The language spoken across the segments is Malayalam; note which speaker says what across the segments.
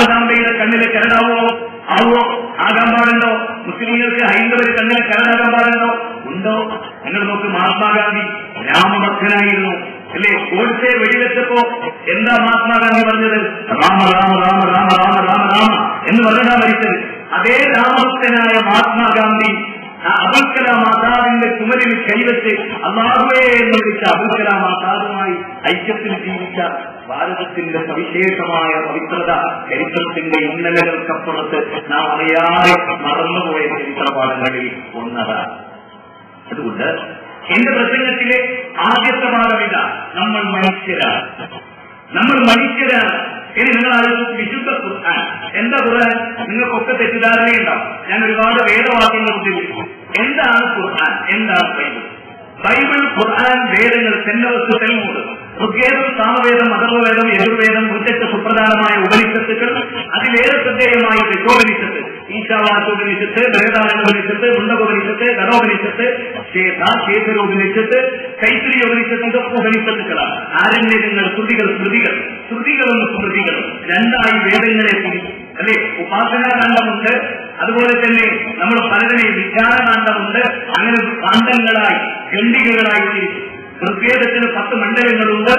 Speaker 1: ആകാമ്പയുടെ കണ്ണിലെ കരടാവോ? ആവോ? ആകാൻ പാടുണ്ടോ മുസ്ലിങ്ങൾക്ക് ഹൈന്ദവർ കണ്ണിലെ കരടാകാൻ പാടുണ്ടോ ഉണ്ടോ? നിങ്ങൾ നോക്ക് മഹാത്മാഗാന്ധി രാമഭക്തനായിരുന്നു. അല്ലേ? കോഴ്സെ വെടിവെച്ചപ്പോ എന്താ മഹാത്മാഗാന്ധി പറഞ്ഞത്? രാമ രാമ രാമ രാമ രാമ രാമ രാമ എന്ന് പറഞ്ഞാ മരിച്ചത്. അതേ രാമഭക്തനായ മഹാത്മാഗാന്ധി ആ അബുൽ കലാം ആസാദിന്റെ കൈവച്ച് അള്ളാഹുവേ എന്ന് വിളിച്ച അബുൽ മാതാവുമായി ഐക്യത്തിൽ ജീവിച്ച ഭാരതത്തിന്റെ സവിശേഷമായ പവിത്രത ചരിത്രത്തിന്റെ ഉന്നലകൾക്കപ്പുറത്ത് നാം അറിയാതെ മറന്നുപോയ ചരിത്രപാഠങ്ങളിൽ ഒന്നതാണ്. അതുകൊണ്ട് എന്റെ പ്രസംഗത്തിലെ ആദ്യത്തെ പാഠമില്ല നമ്മൾ മനുഷ്യരാണ്. നമ്മൾ മനുഷ്യരാണ്. ഇനി നിങ്ങൾ ആലോചിച്ച് വിശുദ്ധ ഖുർആൻ. എന്താ ഖുർആൻ? നിങ്ങൾക്കൊക്കെ തെറ്റിദ്ധാരണയുണ്ടാവും. ഞാൻ ഒരുപാട് വേദവാക്യങ്ങൾ ഉപയോഗിക്കും. എന്താണ് ഖുർആൻ? എന്താണ് ബൈബിൾ? ബൈബിൾ ഖുർആൻ വേദങ്ങൾ തെന്നവസ് തെൽമൂട്. ഋഗ്വേദം സാമവേദം അഥർവവേദം യജുർവേദം മുറ്റത്ത് സുപ്രധാനമായ ഉപനിഷത്തുക്കൾ അതിലേറെ ശ്രദ്ധേയമായി തെക്കോപനിഷത്ത് ഈശാവാസോപനിഷത്ത് ബൃഹദാനോപനിഷത്ത് വൃന്ദോപനിഷത്ത് ധനോപനിഷത്ത് ശേഖരോപനിഷത്ത് കൈത്തിരി ഉപനിഷത്ത് ഇതൊക്കെ ഉപനിഷത്തുക്കളാണ്. ആരണ്യങ്ങൾ ശ്രുതികൾ സ്മൃതികൾ. ശ്രുതികളും സ്മൃതികളും. രണ്ടായി വേദങ്ങളെ തിരിച്ചു അല്ലെ? ഉപാസനാകാന്ഡമുണ്ട് അതുപോലെ തന്നെ നമ്മൾ പലതിനെ വിചാരകാന്ഡമുണ്ട് അങ്ങനെ കാന്തങ്ങളായി ഖണ്ഡികകളായി തിരിച്ചു ഋഗ്വേദത്തിന് പത്ത് മണ്ഡലങ്ങളുണ്ട്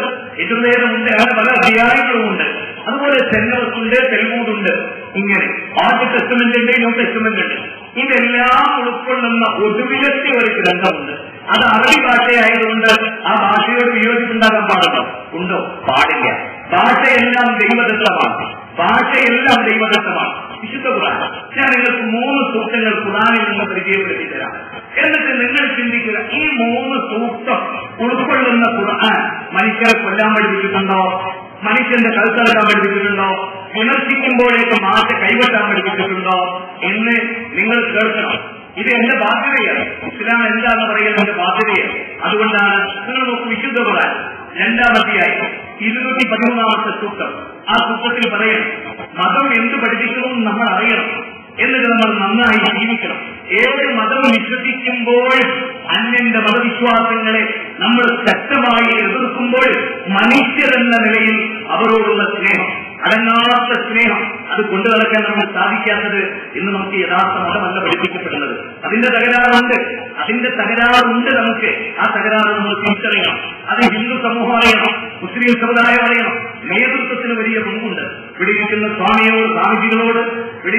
Speaker 1: യജുർവേദമുണ്ട് അങ്ങനെ പല അധ്യായങ്ങളുമുണ്ട്. അതുപോലെ ചെന്നവസുണ്ട് തെൽമൂടുണ്ട് ഇങ്ങനെ. ആദ്യ ടെസ്റ്റ്മെന്റ് ഉണ്ട് ന്യൂ ടെസ്റ്റ്മെന്റ് ഉണ്ട്. ഇതെല്ലാം ഉൾക്കൊള്ളുന്ന ഒടുവിലത്തെ ഒരു ഗ്രന്ഥമുണ്ട്. അത് അറബി ഭാഷയായതുകൊണ്ട് ആ ഭാഷയോട് വിയോജിപ്പുണ്ടാകാൻ പാടുണ്ടോ? ഉണ്ടോ? പാടില്ല. ഭാഷയെല്ലാം ദൈവദത്തമാണ്. ഭാഷയെല്ലാം ദൈവദത്തമാണ്. വിശുദ്ധ ഖുറാൻ ഞാൻ നിങ്ങൾക്ക് മൂന്ന് സൂക്തങ്ങൾ ഖുറാനിൽ നിന്ന് പരിചയപ്പെടുത്തി തരാം. എന്നിട്ട് നിങ്ങൾ ചിന്തിക്കുക ഈ മൂന്ന് സൂക്തം ഉൾക്കൊള്ളുന്ന ഖുർആൻ മനുഷ്യരെ കൊല്ലാൻ പഠിപ്പിച്ചിട്ടുണ്ടോ? മനുഷ്യന്റെ കഴുത്തടക്കാൻ പഠിപ്പിച്ചിട്ടുണ്ടോ? വിമർശിക്കുമ്പോഴേക്ക് മാറ്റ കൈവെട്ടാൻ പഠിപ്പിച്ചിട്ടുണ്ടോ? എന്ന് നിങ്ങൾ കേൾക്കണം. ഇത് എന്റെ ബാധ്യതയാണ്. ഇസ്ലാം എന്താന്ന് പറയുന്നത് എന്റെ ബാധ്യതയാണ്. അതുകൊണ്ടാണ് നിങ്ങൾ നോക്ക് വിശുദ്ധ ഖുർആൻ രണ്ടാമത്തെയായി ഇരുന്നൂറ്റി പതിമൂന്നാമത്തെ സൂക്തം. ആ സൂക്തത്തിൽ പറയണം മതം എന്ത് പഠിപ്പിക്കണമെന്ന് നമ്മൾ അറിയണം. എന്നിട്ട് നമ്മൾ നന്നായി ജീവിക്കണം. ഏത് മതം വിശ്വസിക്കുമ്പോൾ അന്യന്റെ മതവിശ്വാസങ്ങളെ നമ്മൾ ശക്തമായി എതിർക്കുമ്പോൾ മനുഷ്യരെന്ന നിലയിൽ അവരോടുള്ള സ്നേഹം അടങ്ങാത്ത സ്നേഹം അത് കൊണ്ടു നടക്കാൻ നമുക്ക് സാധിക്കാത്തത് ഇന്ന് നമുക്ക് യഥാർത്ഥ മതമല്ല പഠിപ്പിക്കപ്പെടുന്നത്. അതിന്റെ തകരാറുണ്ട്. അതിന്റെ തകരാറുണ്ട് നമുക്ക്. ആ തകരാറ് നമ്മൾ തിരിച്ചറിയണം. അത് ഹിന്ദു സമൂഹം അറിയണം മുസ്ലിം സമുദായം അറിയണം നേതൃത്വത്തിന് വലിയ പങ്കുണ്ട് ഇവിടെ സ്വാമിയോട് സ്വാമിജികളോട് ഇവിടെ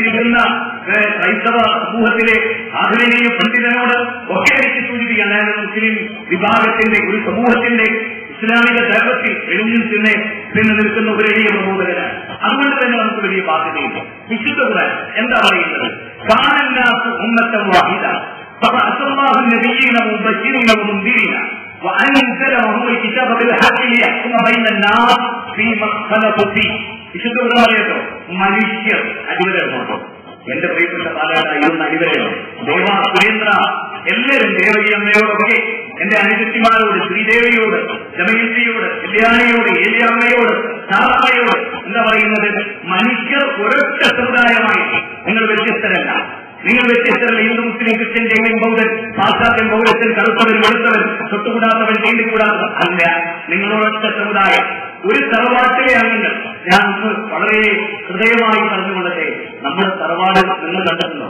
Speaker 1: ക്രൈസ്തവ സമൂഹത്തിലെ ആധുനിക പണ്ഡിതനോട് ഒക്കെ എനിക്ക് സൂചിപ്പിക്കാം ഞാൻ ഒരു മുസ്ലിം വിഭാഗത്തിന്റെ ഒരു സമൂഹത്തിന്റെ ഇസ്ലാമിക ധർമ്മത്തിൽ എഴുന്നിൽ തന്നെ നിന്ന് നിൽക്കുന്ന ഒരു വലിയ പ്രബോധകനാണ് അതുകൊണ്ട് തന്നെ നമുക്ക് വലിയ ബാധ്യതയില്ല വിശുദ്ധ ഖുർആൻ എന്താ പറയുന്നത് കാനന്നാസ് ഉമ്മത്തം വാഹിദ فبعث الله النبيين مبشرين ومنذرين وأنزل معهم الكتاب بالحق ليحكم بين الناس فيما اختلفوا فيه വിശുദ്ധ ഖുർആൻ പറയട്ടോ മനുഷ്യർ അടിവരമുണ്ടോ എന്റെ പ്രിയപ്പെട്ട പാലാട ഇരുന്ന അടിവരയോ ദേവ സുരേന്ദ്ര എല്ലാവരും ദേവകി അമ്മയോടൊക്കെ എന്റെ അനുജത്തിമാരോട് ശ്രീദേവിയോട് ജമയന്തിയോട് കല്യാണിയോട് ഏലിയമ്മയോട് സാറമ്മയോട് എന്താ പറയുന്നത്? മനുഷ്യർ ഒരൊറ്റ സമുദായമായി. നിങ്ങൾ വ്യത്യസ്തരല്ല. നിങ്ങൾ വ്യത്യസ്തരല്ല. ഹിന്ദു മുസ്ലിം ക്രിസ്ത്യൻ ജൈവൻ ബൗദ്ധൻ പാശ്ചാത്യൻ പൗരസ്ഥൻ കറുത്തവൻ വെളുത്തവൻ തൊട്ടുകൂടാത്തവൻ തീണ്ടിക്കൂടാത്തവൻ അല്ല. നിങ്ങളൊരൊറ്റ സമുദായം. ഒരു തറവാട്ടിലെ അംഗങ്ങൾ ഞാൻ ഒന്ന് വളരെ ഹൃദയമായി പറഞ്ഞുകൊള്ളട്ടെ നമ്മുടെ തറവാട് നിങ്ങൾ കണ്ടിട്ടുണ്ടോ?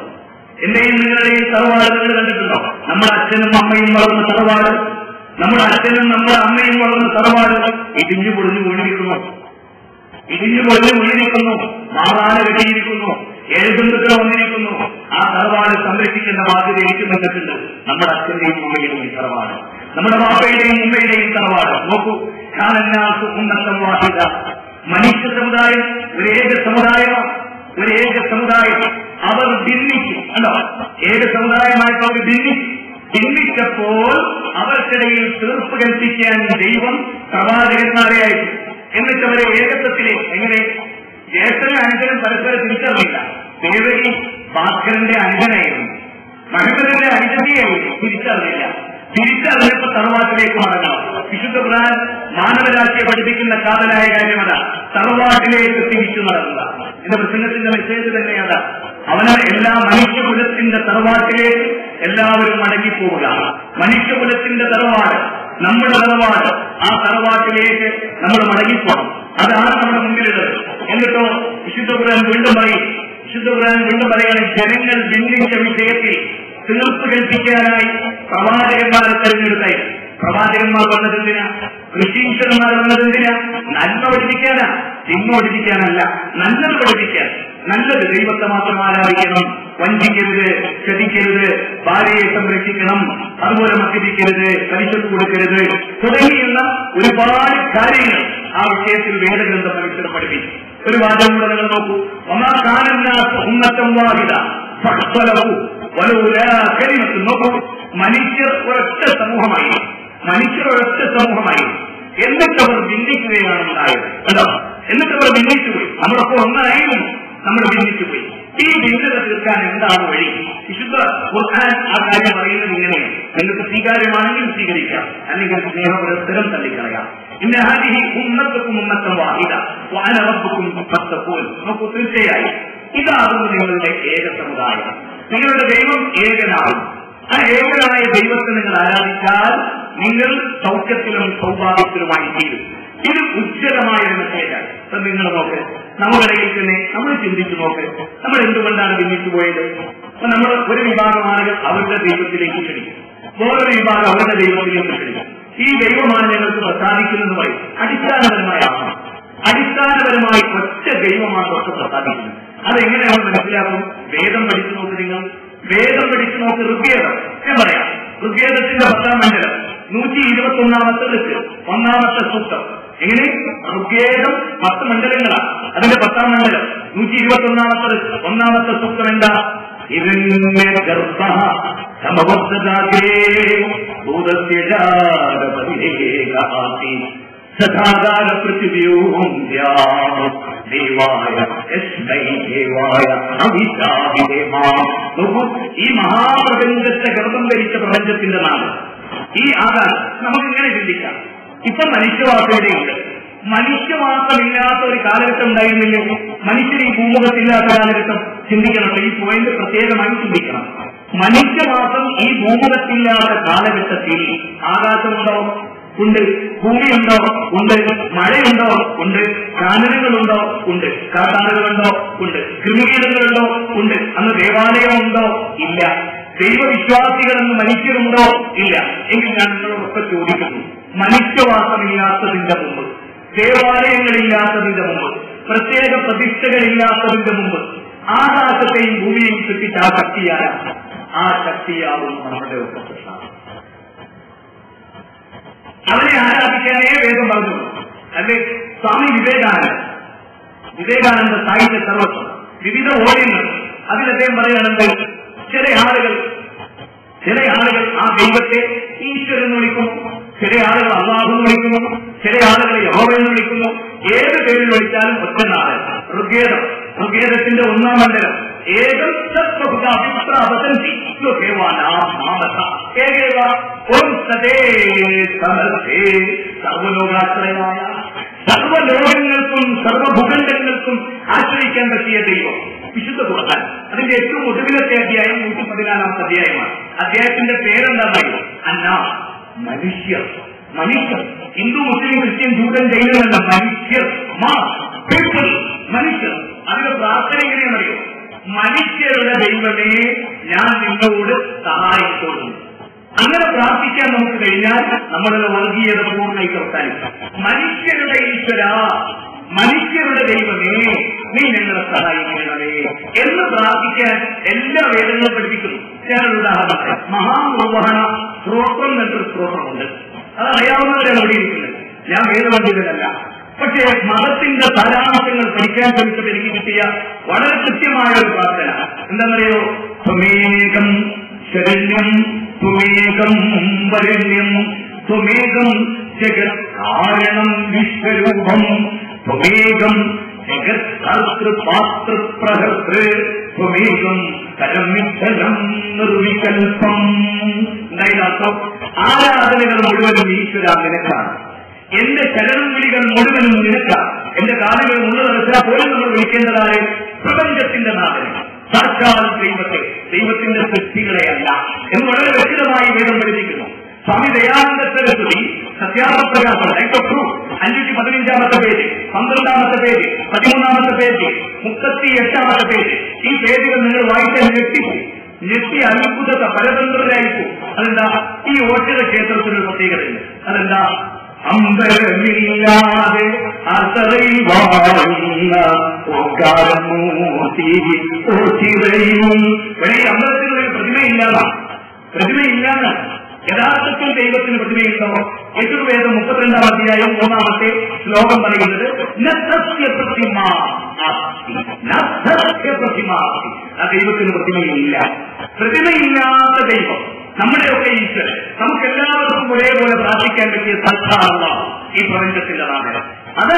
Speaker 1: എന്റെയും നിങ്ങളുടെയും തറവാട് നിങ്ങൾ കണ്ടിട്ടുണ്ടോ? നമ്മുടെ അച്ഛനും അമ്മയും വളർന്ന തറവാട് നമ്മുടെ അച്ഛനും നമ്മുടെ അമ്മയും വളർന്ന തറവാട് ഇടിഞ്ഞു പൊളിഞ്ഞു വീണിരിക്കുന്നു. ഇടിഞ്ഞു പൊളിഞ്ഞു വീണിരിക്കുന്നു. മാറാന കെട്ടിയിരിക്കുന്നു ഏഴുബന്ധുക്കൾ വന്നിരിക്കുന്നു. ആ തറവാട് സംരക്ഷിക്കേണ്ട ബാധ്യത എനിക്ക് വന്നിട്ടുണ്ട്. നമ്മുടെ അച്ഛന്റെയും അമ്മയുടെയും ഈ തറവാട്. നമ്മുടെ മാപ്പയുടെയും ഉമ്മയുടെയും തറവാട്. നോക്കൂ ഞാൻ ഖാനന്നാസ് ഉന്നതം വാഹിത മനുഷ്യ സമുദായം ഒരു ഏക സമുദായമാണ് ഒരു ഏക സമുദായം. അവർ ഭിന്നിച്ചു. അല്ലോ ഏക സമുദായമായിട്ട് അവർ ഭിന്നിച്ചു ഭിന്നിച്ചപ്പോൾ അവർക്കിടയിൽ തീർപ്പ് കൽപ്പിക്കാൻ ദൈവം പ്രവാചകന്മാരെ അയച്ചു. എന്നിട്ട് അവരെ ഏകത്വത്തിലെ എങ്ങനെ? ജേഷ്ഠന അനുജനും പരസ്പരം തിരിച്ചറിയില്ല ദേവകി ഭാസ്കരന്റെ അനുജനായിരുന്നു. മഹമ്മദിന്റെ അനുജതിയായിരുന്നു തിരിച്ചറിയില്ല തിരിച്ചറിഞ്ഞപ്പോ തറവാട്ടിലേക്ക് മടങ്ങണം. വിശുദ്ധ ഖുർആൻ മാനവരാശിയെ പഠിപ്പിക്കുന്ന കാതലായ കാര്യമല്ല തറവാട്ടിലേക്ക് തിരിച്ചു നടക്കുക. എന്റെ പ്രസംഗത്തിന്റെ മെസ്സേജ് തന്നെയാണ് അവന് എല്ലാ മനുഷ്യകുലത്തിന്റെ തറവാട്ടിലേക്ക് എല്ലാവരും മടങ്ങിപ്പോവുക. മനുഷ്യകുലത്തിന്റെ തറവാട് നമ്മുടെ തറവാട് ആ തറവാട്ടിലേക്ക് നമ്മൾ മടങ്ങിപ്പോണം അതാണ് നമ്മുടെ മുമ്പിലുള്ളത്. എന്നിട്ടോ വിശുദ്ധ ഖുർആൻ വീണ്ടും പറയും. വിശുദ്ധ ഖുർആൻ വീണ്ടും പറയുകയാണ് ജനങ്ങൾ ബിന്ദിച്ച വിഷയത്തിൽ തീർപ്പ് കൽപ്പിക്കാനായി പ്രവാചകന്മാരെ തെരഞ്ഞെടുത്തായി പ്രവാചകന്മാർ വന്നതെന്തിനാ ക്രിസ്ത്യൻസന്മാർ വന്നതെന്തിനാ നന്മ പഠിപ്പിക്കാനാ. തിന്മ പഠിപ്പിക്കാനല്ല നല്ലത് പഠിപ്പിക്കാൻ. നല്ലത് ദൈവത്തെ മാത്രം ആരാധിക്കണം. വഞ്ചിക്കരുത് ചതിക്കരുത് ഭാര്യയെ സംരക്ഷിക്കണം അതുപോലെ മദ്യപിക്കരുത് പലിശക്ക് കൊടുക്കരുത്. തുടങ്ങിയുള്ള ഒരുപാട് കാര്യങ്ങൾ ആ വിഷയത്തിൽ വേദഗ്രന്ഥം മനുഷ്യർ പഠിപ്പിച്ചു ഒരു വാചകം കൂടെ നിങ്ങൾ നോക്കൂ. ഒന്നാം കാലം ഉന്നത്തം വാഹിത ഫലവും കരിമത്ത് നോക്കൂ മനുഷ്യർ ഒരൊറ്റ സമൂഹമായി. മനുഷ്യർ ഒരൊറ്റ സമൂഹമായി. എന്നിട്ട് അവർ ഭിന്നിക്കുകയാണ് ഉണ്ടായത്. കേട്ടോ എന്നിട്ട് അവർ ഭിന്നിച്ചുപോയി നമ്മളൊക്കെ ഒന്നായിരുന്നു. നമ്മൾ ഭിന്നിച്ചുപോയി ഈ ഭിന്നത തീർക്കാൻ എന്താണ് വഴി? വിശുദ്ധ ഖുർആൻ ആ കാര്യം പറയുന്നത് ഇങ്ങനെയാണ് നിങ്ങൾക്ക് സ്വീകാര്യമാണെങ്കിൽ സ്വീകരിക്കാം. അല്ലെങ്കിൽ സ്നേഹപുരസ്തരം തള്ളിക്കളയാം. ഇന്ന ഹാജി ഉന്നത്തക്കും ഉന്നത്തം വാഹിത വാന റബ്ബുക്കും ഫത്തഖൂൻ നമുക്ക് തീർച്ചയായും ഇതാകുന്നു നിങ്ങളുടെ ഏക സമുദായം. നിങ്ങളുടെ ദൈവം ഏകനാകും. ആ ഏകനായ ദൈവത്തെ നിങ്ങൾ ആരാധിച്ചാൽ നിങ്ങൾ സൗഖ്യത്തിലും സൗഭാഗ്യത്തിലുമായി തീരും ഇത് ഉജ്ജ്വലമായ ഒരു മെസ്സേജാണ് അപ്പൊ നിങ്ങൾ നോക്ക് നമ്മുടെ തന്നെ നമ്മൾ ചിന്തിച്ചു നോക്ക് നമ്മൾ എന്തുകൊണ്ടാണ് ഭിന്നിച്ചു പോയത്? അപ്പൊ നമ്മൾ ഒരു വിഭാഗം ആളുകൾ അവരുടെ ദൈവത്തിലേക്ക് ക്ഷണിക്കും. വേറൊരു വിഭാഗം അവരുടെ ദൈവത്തിലേക്ക് ക്ഷണിക്കും. ഈ ദൈവമാണ് ഞങ്ങൾക്ക് പ്രസാദിക്കുന്നതെന്ന് പറയും. അടിസ്ഥാനപരമായ അടിസ്ഥാനപരമായി ഒറ്റ ദൈവമാണ് അവർക്ക് പ്രസാദിക്കുന്നത്. അതെങ്ങനെയാണ് മനസ്സിലാക്കും? വേദം പഠിച്ചു നോക്ക് നിങ്ങൾ. വേദം പഠിച്ചു നോക്ക് ഋഗ്വേദം. ഞാൻ പറയാം. ഋഗ്വേദത്തിന്റെ പത്താം മണ്ഡലം നൂറ്റി ഇരുപത്തി ഒന്നാമത്തെ ഋക്ക് ഒന്നാമത്തെ സൂക്തം. എങ്ങനെ? ഋഗ്വേദം പത്ത് മണ്ഡലങ്ങളാണ്. അതിന്റെ പത്താം മണ്ഡലം നൂറ്റി ഇരുപത്തി ഒന്നാമത്തെ ഋക്ക് ഒന്നാമത്തെ സൂക്തം എന്താ? ഇതിന്റെ ഗർഭ സമവർത്തതാഗ്രേ ഭൂതസ്യജാതപതിലേകാസി സദാകാല പൃഥിവ്യൂം ദേവായ ദേവായ നോക്കൂ ഈ മഹാപ്രപഞ്ചത്തെ ഗർഭം ധരിച്ച പ്രപഞ്ചത്തിന്റെ നാട് ഈ ആകാശം നമുക്കിങ്ങനെ ചിന്തിക്കാം. ഇപ്പൊ മനുഷ്യവാസയുടെയുണ്ട് മനുഷ്യവാസമില്ലാത്ത ഒരു കാലഘട്ടം ഉണ്ടായിരുന്നില്ലേ? മനുഷ്യർ ഈ ഭൂമുഖത്തില്ലാത്ത കാലഘട്ടം ചിന്തിക്കണം. ഈ പോയിന്റ് പ്രത്യേകമായി ചിന്തിക്കണം. മനുഷ്യവാസം ഈ ഭൂമുഖത്തില്ലാത്ത കാലഘട്ടത്തിൽ ആകാശമുണ്ടോ? ഉണ്ട്. ഭൂമിയുണ്ടോ? ഉണ്ട്. മഴയുണ്ടോ? ഉണ്ട്. കാനലുകളുണ്ടോ ഉണ്ട്. കാട്ടാറുകളുണ്ടോ ഉണ്ട്. കൃമികീടങ്ങളുണ്ടോ? ഉണ്ട്. അന്ന് ദേവാലയമുണ്ടോ? ഇല്ല. ദൈവവിശ്വാസികളെന്ന് മനുഷ്യരുണ്ടോ ഇല്ല. എങ്കിൽ ഞാൻ നിങ്ങളോടൊക്കെ ചോദിക്കുന്നു. മനുഷ്യവാസമില്ലാത്തതിന്റെ മുമ്പ് ദേവാലയങ്ങളില്ലാത്തതിന്റെ മുമ്പ് പ്രത്യേക പ്രതിഷ്ഠകളില്ലാത്തതിന്റെ മുമ്പ് ആകാശത്തെയും ഭൂമിയെയും സൃഷ്ടിച്ച ആ ശക്തിയായ ആ ശക്തിയാവും നമ്മുടെ ഒക്കെ അവനെ ആരാധിക്കാനേ വേദം പറഞ്ഞു. അല്ലെ? സ്വാമി വിവേകാനന്ദ വിവേകാനന്ദ സാഹിത്യ സർവസ്വം വിവിധ ഓടിയങ്ങൾ അതിൽ അദ്ദേഹം പറയുന്നുണ്ട് ചില ആളുകൾ ചില ആളുകൾ ആ ദൈവത്തെ ഈശ്വരൻ വിളിക്കുന്നു. ചില ആളുകൾ അള്ളാഹു വിളിക്കുന്നു. ചില ആളുകൾ യഹോവ എന്ന് വിളിക്കുന്നു. ഏത് പേരിൽ വിളിച്ചാലും ഒറ്റ നാട്. ഋഗ്വേദം. ഋഗ്വേദത്തിന്റെ ഒന്നാം മണ്ഡലം ഏകം സമർത്ഥേ സർവലോകാശ്രയമായ സർവലോകങ്ങൾക്കും സർവഭൂഖണ്ഡങ്ങൾക്കും ആശ്രയിക്കാൻ പറ്റിയ ദൈവം. വിശുദ്ധ ഖുർആൻ. അതിന്റെ ഏറ്റവും ഒടുവിലത്തെ അധ്യായം നൂറ്റി പതിനാലാമത്തെ അധ്യായമാണ്. അദ്ദേഹത്തിന്റെ പേരെന്താണെന്നറിയോ? അന്ന മനുഷ്യർ. മനുഷ്യർ. ഹിന്ദു മുസ്ലിം ക്രിസ്ത്യൻ ജൂതൻ ജൈനമല്ല മനുഷ്യർ. മാ പീപ്പിൾ. മനുഷ്യർ. അതിന്റെ പ്രാർത്ഥന എങ്ങനെയാണെന്നറിയോ? മനുഷ്യരുടെ ദൈവമേ ഞാൻ നിങ്ങളോട് സഹായിക്കുന്നു അങ്ങനെ പ്രാർത്ഥിക്കാൻ നമുക്ക് കഴിഞ്ഞാൽ നമ്മളുടെ വർഗീയത പൂർണമായി അവസാനിക്കാം. മനുഷ്യരുടെ ഈശ്വര മനുഷ്യരുടെ ദൈവമേ നീ ഞങ്ങളെ സഹായിക്കണമേ എന്ന് പ്രാർത്ഥിക്കാൻ എല്ലാ വേദങ്ങളും പഠിപ്പിക്കുന്നു. ഞാനൊരു ഉദാഹരണം പറയാം. മഹാനിർവഹണ സ്ത്രോത്രം എന്നൊരു സ്ത്രോത്രമുണ്ട് അത് അറിയാവുന്നവരാണ് അവിടെ ഇരിക്കുന്നത്. ഞാൻ വേദപണ്ഡിതനല്ല. പക്ഷേ മതത്തിന്റെ സാരാംശങ്ങൾ പഠിക്കാൻ ശ്രമിച്ചത് എനിക്ക് കിട്ടിയ വളരെ കൃത്യമായ ഒരു പ്രാർത്ഥന. എന്താണെന്നറിയോ? സ്വമേകം ശരണ്യം സ്വമേകം വരണ്യം സ്വമേകം ജഗത്കാരണം വിശ്വരൂപം സ്വമേകം ജഗത് കർത്തൃപാതൃ പ്രഹർത്തൃ സ്വമേകം കരമിദ്ധരം നിർവികൽപ്പം ആരാധനകൾ മുഴുവനും ഈശ്വര നിനക്കാണ് എന്റെ ചലനം വിളികൾ മുഴുവനും നിൽക്കാം എന്റെ കാലുകൾ മുഴുവൻ മനസ്സിലാ പോലും നമ്മൾ വിളിക്കേണ്ടതായ പ്രപഞ്ചത്തിന്റെ നാടകം സാക്ഷാൽ ദൈവത്തെ ദൈവത്തിന്റെ സൃഷ്ടികളെയല്ല എന്ന് വളരെ വ്യക്തമായി വേദം പഠിപ്പിക്കുന്നു. സ്വാമി ദയാനന്ദത്തിന്റെ ഓഫ് ട്രൂത്ത് അഞ്ഞൂറ്റി പതിനഞ്ചാമത്തെ പേജ് പന്ത്രണ്ടാമത്തെ പേജ് പതിമൂന്നാമത്തെ പേജ് മുപ്പത്തി എട്ടാമത്തെ പേജ്. ഈ പേജുകൾ നിങ്ങൾ വായിക്കാൻ ഞെട്ടിപ്പോ ഞെട്ടി അത്ഭുത പരതന്ത്രരായിരിക്കും അതെന്താ? ഈ ഓട്ടിക ക്ഷേത്രത്തിനൊരു പ്രത്യേകതയുണ്ട്. അതെന്താ? അമ്പരമില്ലാതെ അസറയിൽ ഓക്കാരമൂർത്തി ഓച്ചിറയും അമ്പലത്തിൽ ഒരു പ്രതിമയില്ലാതാണ് പ്രതിമയില്ലാതെ യഥാർത്ഥത്തിൽ ദൈവത്തിന് പ്രതിമയുണ്ടോ യജുർവേദം മുപ്പത്തിരണ്ടാം അധ്യായം മൂന്നാമത്തെ ശ്ലോകം പറയുന്നത് പ്രതിമ പ്രതിമ. ആ ദൈവത്തിന് പ്രതിമയില്ല. പ്രതിമയില്ലാത്ത ദൈവം. നമ്മുടെയൊക്കെ ഈശ്വരൻ. നമുക്ക് എല്ലാവർക്കും ഒരേപോലെ പ്രാർത്ഥിക്കാൻ പറ്റിയ സത്താണ് ഈ പ്രപഞ്ചത്തിന്റെ നാമം അത്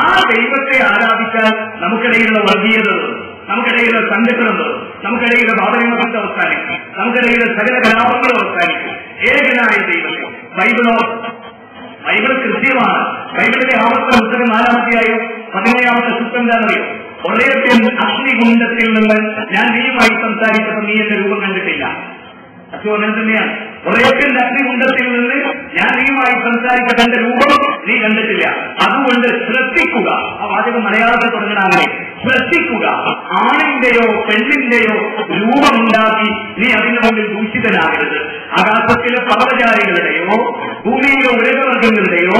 Speaker 1: ആ ദൈവത്തെ ആരാധിച്ചാൽ നമുക്കിടയിലുള്ള വർഗീയത. നമുക്കിടയിലുള്ള സംഘടന തീർന്നു. നമുക്കിടയിലെ ബാധകങ്ങൾക്ക് അവസാനിക്കും നമുക്കിടയിലെ സകല കലാപങ്ങളും അവസാനിക്കും ഏകനായ ദൈവത്തെ ബൈബിളോ ബൈബിൾ കൃത്യമാണ്. ബൈബിളിലെ ആവർത്തന ഉത്തരം നാലാമത്തെയായോ പതിനേഴാമത്തെ സൂത്രം എന്താണെന്നറിയോ? ഒരേത്തെ അഗ്നികുണ്ടത്തിൽ നിന്ന് ഞാൻ നീയുമായി സംസാരിച്ചപ്പോൾ നീ എന്റെ രൂപം കണ്ടിട്ടില്ല. അങ്ങനെ തന്നെയാണ്. അഗ്നികുണ്ടത്തിൽ നിന്ന് ഞാൻ നീയുമായി സംസാരിച്ച തന്റെ രൂപം നീ കണ്ടിട്ടില്ല. അതുകൊണ്ട് ശ്രദ്ധിക്കുക. ആ വാചകം മലയാളത്തിൽ തുടങ്ങണ ശ്രദ്ധിക്കുക. ആണിന്റെയോ പെണ്ണിന്റെയോ രൂപമുണ്ടാക്കി നീ അതിനു മുന്നിൽ ദൂഷിതനാകരുത്. ആകാശത്തിലെ പർവചാരികളുടെയോ ഭൂമിയിലെ ഉലകവർഗങ്ങളുടെയോ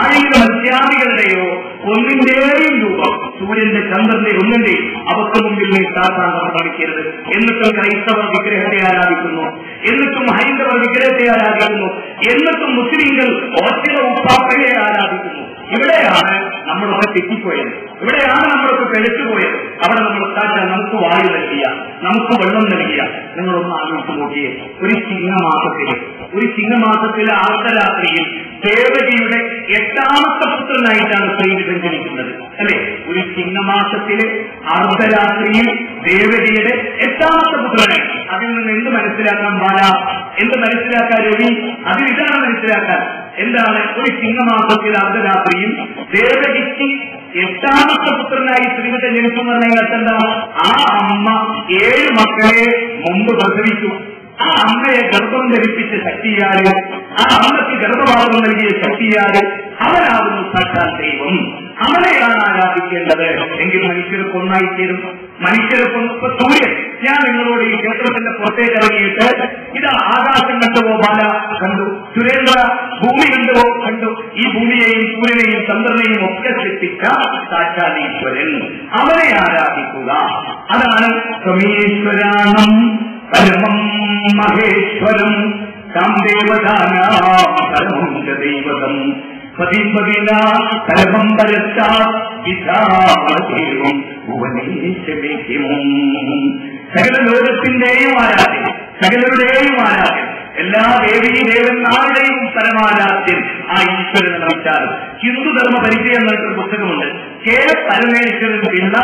Speaker 1: ആയിരം മത്സ്യാദികളുടെയോ ഒന്നിന്റെയും രൂപം സൂര്യന്റെ ചന്ദ്രന്റെ ഒന്നിന്റെയും അവർക്ക് മുമ്പിൽ നീ സാധാരണ ശ്രമിക്കരുത് എന്നിട്ടും ക്രൈസ്തവർ വിഗ്രഹത്തെ ആരാധിക്കുന്നു. എന്നിട്ടും ഹൈന്ദവർ വിഗ്രഹത്തെ ആരാധിക്കുന്നു. എന്നിട്ടും മുസ്ലിങ്ങൾ ഒറ്റ ഉപ്പാപ്പയെ ആരാധിക്കുന്നു. ഇവിടെയാണ് നമ്മളൊക്കെ തെറ്റിപ്പോയത്. ഇവിടെയാണ് നമ്മളൊക്കെ പിഴച്ചുപോയത് അവിടെ നമ്മൾ കാറ്റാൻ നമുക്ക് വായു നൽകിയ നമുക്ക് വെള്ളം നൽകിയ. നിങ്ങളൊന്ന് ആലോചിച്ച് നോക്കിയേ. ഒരു ചിങ്ങമാസത്തിൽ ഒരു ചിങ്ങമാസത്തിലെ അർദ്ധരാത്രിയിൽ ദേവകിയുടെ എട്ടാമത്തെ പുത്രനായിട്ടാണ് ശ്രീവിധം ജനിക്കുന്നത് അല്ലെ? ഒരു ചിങ്ങമാസത്തിലെ അർദ്ധരാത്രിയിൽ ദേവതയുടെ എട്ടാമത്തെ പുത്രനെ. അതിൽ നിന്ന് എന്ത് മനസ്സിലാക്കാൻ ബാല എന്ത് മനസ്സിലാക്കാൻ രവി അതിൽ ഇതാണ് മനസ്സിലാക്കാൻ. എന്താണ്? ഒരു ചിങ്ങമാസത്തിൽ അർദ്ധരാത്രിയിൽ ദേവതയ്ക്ക് എട്ടാമത്തെ പുത്രനായി ശ്രീമതി ജനിച്ചു പറഞ്ഞാൽ ആ അമ്മ ഏഴ് മക്കളെ മുമ്പ് പ്രസവിച്ചു. ആ അമ്മയെ ഗർഭം ധരിപ്പിച്ച ശക്തിയാൽ ആ അമ്മയ്ക്ക് ഗർഭഭാഗം നൽകിയ ശക്തിയാൽ അവനാകുന്നു സാക്ഷാൽ ദൈവം അവനെയാണ് ആരാധിക്കേണ്ടത്? എങ്കിൽ മനുഷ്യർക്ക് തീരുന്നു മനുഷ്യർക്ക് ഇപ്പൊ സൂര്യൻ ഞാൻ നിങ്ങളോട് ഈ ക്ഷേത്രത്തിന്റെ പുറത്തേക്ക് ഇറങ്ങിയിട്ട് ഇതാ ആകാശം കണ്ടുവോ ബാല? കണ്ടു. സുരേന്ദ്ര ഭൂമി കണ്ടുവോ കണ്ടു. ഈ ഭൂമിയെയും സൂര്യനെയും ചന്ദ്രനെയും ഒക്കെ സൃഷ്ടിച്ച സാക്ഷാതീശ്വരൻ. അവനെ ആരാധിക്കുക. അതാണ് സമീശ്വരാണം പരമം മഹേശ്വരം. ച ദൈവതം. പരമം പരച്ചാ വിധാമദേവം ഭുവനേശ്വരേക്കും സകല ലോകത്തിന്റെയും ആരാധ്യൻ സകലരുടെയും ആരാധ്യം എല്ലാ ദേവീ ദേവന്മാരുടെയും പരമാരാധ്യൻ ആ ഈശ്വരൻ നമസ്കാരം. ഹിന്ദുധർമ്മ പരിചയം എന്നൊരു പുസ്തകമുണ്ട്. കെ പരമേശ്വരൻ പിള്ള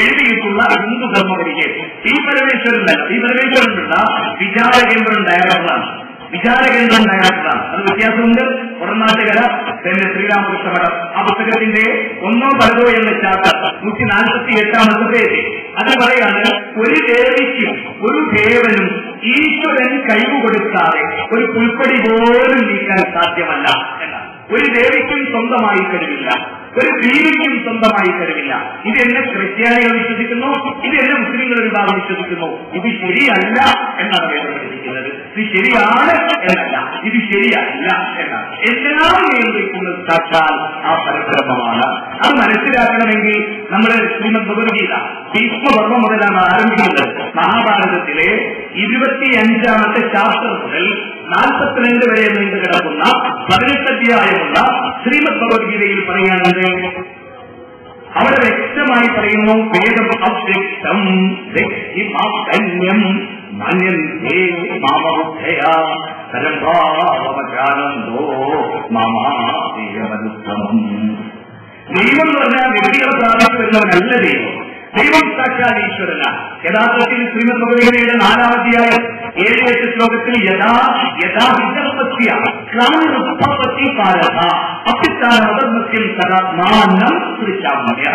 Speaker 1: എഴുതിയിട്ടുള്ള ഹിന്ദുധർമ്മ പരിചയം. ഈ പരമേശ്വരൻ ഈ പരമേശ്വരൻ പിള്ള വിചാരകേന്ദ്രം ഡയറക്ടറാണ് വിചാരകേന്ദ്രം തയ്യാറാക്കുക അത് വ്യത്യാസമുണ്ട്. പുറനാട്ടുകര പിന്നെ ശ്രീരാമകൃഷ്ണ മഠം ആ പുസ്തകത്തിന്റെ ഒന്നോ പലതോ എന്ന ചാപ്റ്റർ നൂറ്റി നാൽപ്പത്തി എട്ടാമത്തെ പേര് അത് പറയാണ് ഒരു ദേവിക്കും ഒരു ദേവനും ഈശ്വരൻ കൈവുകൊടുക്കാതെ ഒരു പുൽപ്പടി പോലും നീക്കാൻ സാധ്യമല്ല എന്നാണ്. ഒരു ദേവിക്കും സ്വന്തമായി കഴിവില്ല. ഒരു ദീപിക്കും സ്വന്തമായി കഴിവില്ല. ഇത് എന്നെ ക്രിസ്ത്യാനികൾ വിശ്വസിക്കുന്നു ഇത് എന്നെ മുസ്ലിങ്ങൾ വിഭാഗം വിശ്വസിക്കുന്നു. ഇത് ശരിയല്ല എന്നാണ് ശരിയാണ് എന്നല്ല. ഇത് ശരിയല്ല എന്നാണ്. എല്ലാം നിയന്ത്രിക്കുന്നത് സാക്ഷാൽ ആ പരബ്രഹ്മമാണ്. അത് മനസ്സിലാക്കണമെങ്കിൽ നമ്മുടെ ശ്രീമദ് ഭഗവത്ഗീത ഭീഷ്മപർവം മുതലാണ് ആരംഭിക്കുന്നത്. മഹാഭാരതത്തിലെ ഇരുപത്തിയഞ്ചാമത്തെ ശാസ്ത്രം മുതൽ നാൽപ്പത്തിരണ്ട് വരെ നീണ്ടു കിടക്കുന്ന പതിനെട്ടധ്യായമുള്ള ശ്രീമദ് ഭഗവത്ഗീതയിൽ പറയുകയാണെങ്കിൽ അവിടെ വ്യക്തമായി പറയുന്നു വേദം അവ്യക്തം മന്യന്തേ മാമബുദ്ധയാ പരംഭാവമജാനന്ദോ മാമാമനുത്തമം ദൈവം പറഞ്ഞാൽ വ്യക്തികളെ പ്രാപിച്ചു വരുന്നവനല്ല ദൈവം. ദൈവം സാക്ഷാൽ ഈശ്വരന. യഥാർത്ഥത്തിൽ ശ്രീമദ് ഭഗവതിയുടെ നാലാമധ്യായം ഏഴ് എട്ട് ശ്ലോകത്തിൽ യഥാ യഥാ വിജർപ്പസ്യ ക്ലാനുപത്തി കാലത അപ്പിത്താന മതമസ്യം സദാത്മാനം സൃഷ്ടാമ്യ